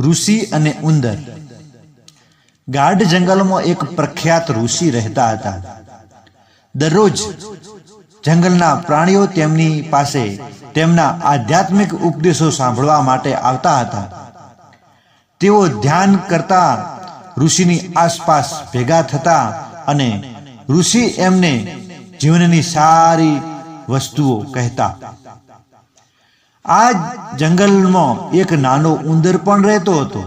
ઋષિ અને ઉંદર. ગાઢ જંગલમાં એક પ્રખ્યાત ઋષિ રહેતા હતા. દરરોજ જંગલના પ્રાણીઓ તેમની પાસે તેમના આધ્યાત્મિક ઉપદેશો સાંભળવા માટે આવતા હતા. તેઓ ધ્યાન કરતા ઋષિની આસપાસ ભેગા થતા અને ઋષિ એમને જીવનની સારી વસ્તુઓ કહેતા. આ જંગલમાં એક નાનો ઉંદર પણ રહેતો હતો.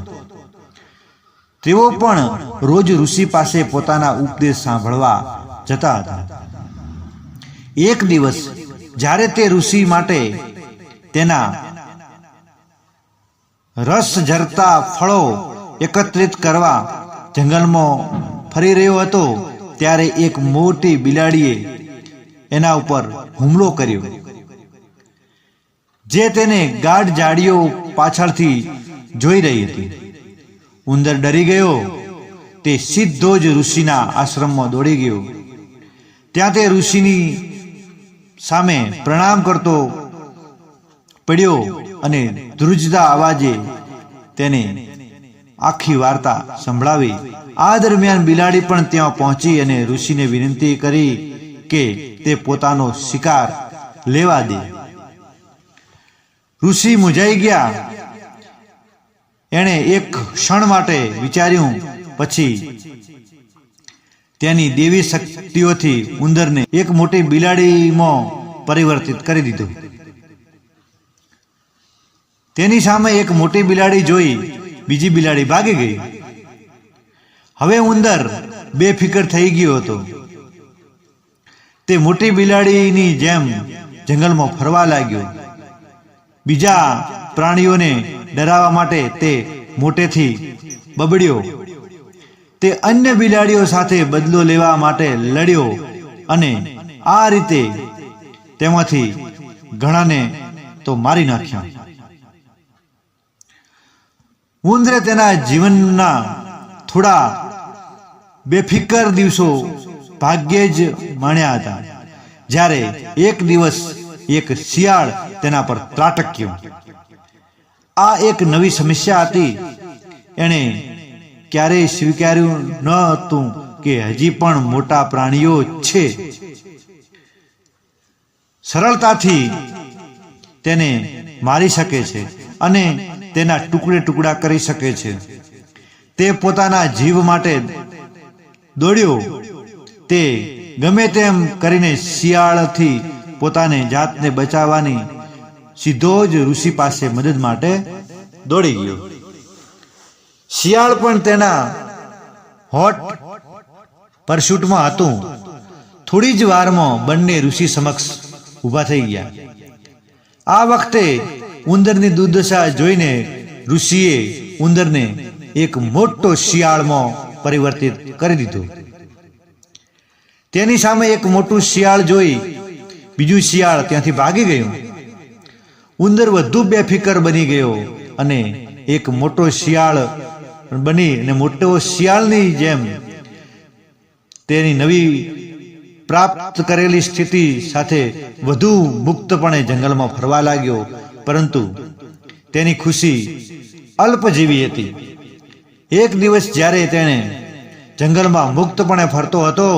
તેઓ પણ રોજ ઋષિ પાસે પોતાના ઉપદેશ સાંભળવા જતા હતા. એક દિવસ, જ્યારે તે ઋષિ માટે તેના રસ ઝરતા ફળો એકત્રિત કરવા જંગલમાં ફરી રહ્યો હતો, ત્યારે એક મોટી બિલાડીએ એના ઉપર હુમલો કર્યો. જે તેને ગાઢ જાડીઓ પાછળથી જોઈ રહી હતી. ઉંદર ડરી ગયો. તે સીધો જ ઋષિના આશ્રમમાં દોડી ગયો. ત્યાં તે ઋષિની સામે પ્રણામ કરતો પડ્યો અને ધ્રુજતા અવાજે તેને આખી વાર્તા સંભળાવી. આ દરમિયાન બિલાડી પણ ત્યાં પહોંચી અને ઋષિને વિનંતી કરી કે તે પોતાનો શિકાર લેવા દે. ઋષિ મૂંઝાઈ ગયા. એણે એક ક્ષણ માટે વિચાર્યું, પછી તેની દેવી શક્તિઓથી ઉંદરને એક મોટી બિલાડીમાં પરિવર્તિત કરી દીધું. તેની સામે એક મોટી બિલાડી જોઈ બીજી બિલાડી ભાગી ગઈ. હવે ઉંદર બેફિકર થઈ ગયો હતો. તે મોટી બિલાડીની જેમ જંગલમાં ફરવા લાગ્યો. બીજા પ્રાણીઓને ડરાવવા માટે તે મોટેથી બબડ્યો. તે અન્ય બિલાડીઓ સાથે બદલો લેવા માટે લડ્યો અને આ રીતે તેમાંથી ઘણાને તો મારી નાખ્યા. ઉંદરે તેના જીવનના થોડા બેફિકર દિવસો ભાગ્યે જ માણ્યા હતા. જ્યારે એક દિવસ એક શિયાળ તેના પર ત્રાટક્યું. આ એક નવી સમસ્યા હતી. એણે ક્યારેય સ્વીકાર્યું ન હતું કે હજી પણ મોટા પ્રાણીઓ છે. સરળતાથી તેને મારી શકે છે અને તેના ટુકડે ટુકડા કરી શકે છે. તે પોતાના જીવ માટે દોડ્યો. તે ગમે તેમ કરીને શિયાળથી પોતાને જાતને બચાવવાની સીધો જ ઋષિ પાસે મદદ માટે દોડી ગયો. શિયાળ પણ તેના હોટ પરશુટમાં હતું. થોડી જ વારમાં બંને ઋષિ સમક્ષ ઊભા થઈ ગયા. આ વખતે ઉંદરની દુર્દશા જોઈને ઋષિએ ઉંદરને એક મોટો શિયાળમાં પરિવર્તિત કરી દીધો. તેની સામે એક મોટું શિયાળ જોઈ બીજું શિયાળ ત્યાંથી ભાગી ગયું. ઉંદર વધુ બેફિકર બની ગયો અને એક મોટો શિયાળ બની અને મોટો શિયાળની જેમ તેની નવી પ્રાપ્ત કરેલી સ્થિતિ સાથે વધુ મુક્તપણે જંગલમાં ફરવા લાગ્યો. પરંતુ તેની ખુશી અલ્પજીવી હતી. એક દિવસ જ્યારે તેણે જંગલમાં મુક્તપણે ફરતો હતો,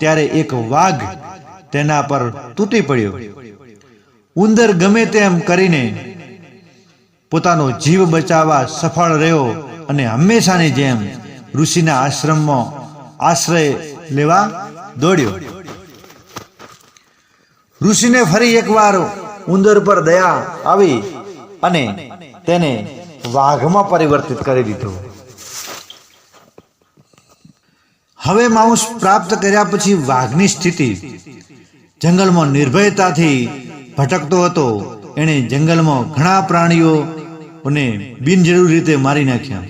ત્યારે એક વાઘ તેના પર તૂટી પડ્યો. ઉંદર ગમે તેમ કરીને પોતાનો જીવ બચાવવા સફળ રહ્યો અને હંમેશાની જેમ ઋષિના આશ્રમમાં આશ્રય લેવા દોડ્યો. ઋષિને ફરી એકવાર ઉંદર પર દયા આવી અને તેને વાઘમાં પરિવર્તિત કરી દીધો. હવે માઉસ પ્રાપ્ત કર્યા પછી વાઘની સ્થિતિ જંગલમાં નિર્ભયતાથી ભટકતો હતો. એણે જંગલમાં ઘણા પ્રાણીઓને બિનજરૂરી રીતે મારી નાખ્યા.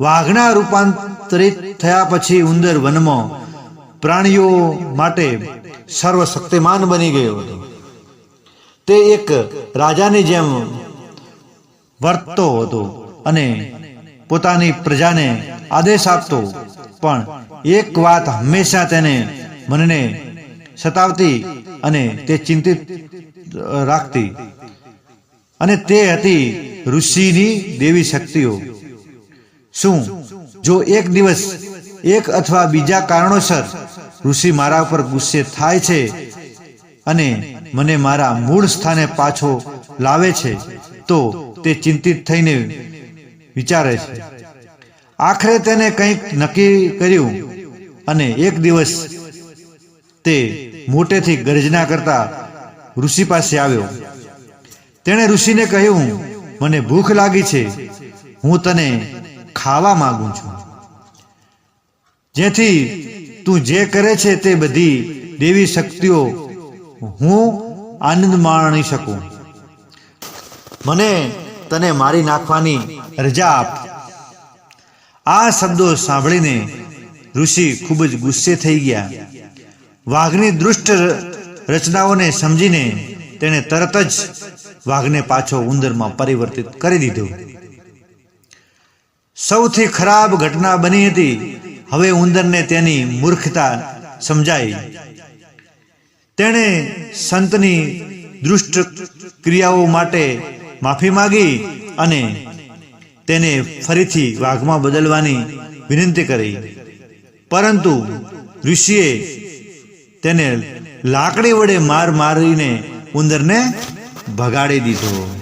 વાઘના રૂપાંતરિત થયા પછી ઉંદર વનમાં પ્રાણીઓ માટે સર્વશક્તિમાન બની ગયો હતો. તે એક રાજાની જેમ વર્તતો હતો અને પોતાની પ્રજાને આદેશ આપતો. પણ એક વાત હંમેશા તેને મનને સતાવતી અને તે ચિંતિત રાખતી. અને તે હતી ઋષિની દેવી શક્તિઓ. શું? જો એક દિવસ, એક અથવા બીજા કારણોસર ઋષિ મારા ઉપર ગુસ્સે થાય છે અને મને મારા મૂળ સ્થાને પાછો લાવે છે, તો તે ચિંતિત થઈને વિચારે છે. આખરે તેને કંઈક નક્કી કર્યું અને એક દિવસ તે મોટેથી ગર્જના કરતા ઋષિ પાસે આવ્યો. તેણે ઋષિને કહ્યું, મને ભૂખ લાગી છે. હું તને ખાવા માંગુ છું. જેથી તું જે કરે છે તે બધી દેવી શક્તિઓ હું આનંદ માણી શકું. મને તને મારી નાખવાની રજા આપ. આ શબ્દો સાંભળીને ઋષિ ખૂબ જ ગુસ્સે થઈ ગયા. વાઘની દુષ્ટ રચનાઓને સમજીને તેણે તરત જ વાઘને પાછો ઉંદરમાં પરિવર્તિત કરી દીધો. સૌથી ખરાબ ઘટના બની હતી. હવે ઉંદરને તેની મૂર્ખતા સમજાઈ. તેણે સંતની દુષ્ટ ક્રિયાઓ માટે માફી માંગી અને તેને ફરીથી વાઘમાં બદલવાની વિનંતી કરી. પરંતુ ઋષિએ તેને લાકડી વડે માર મારીને ઉંદરને ભગાડી દીધો.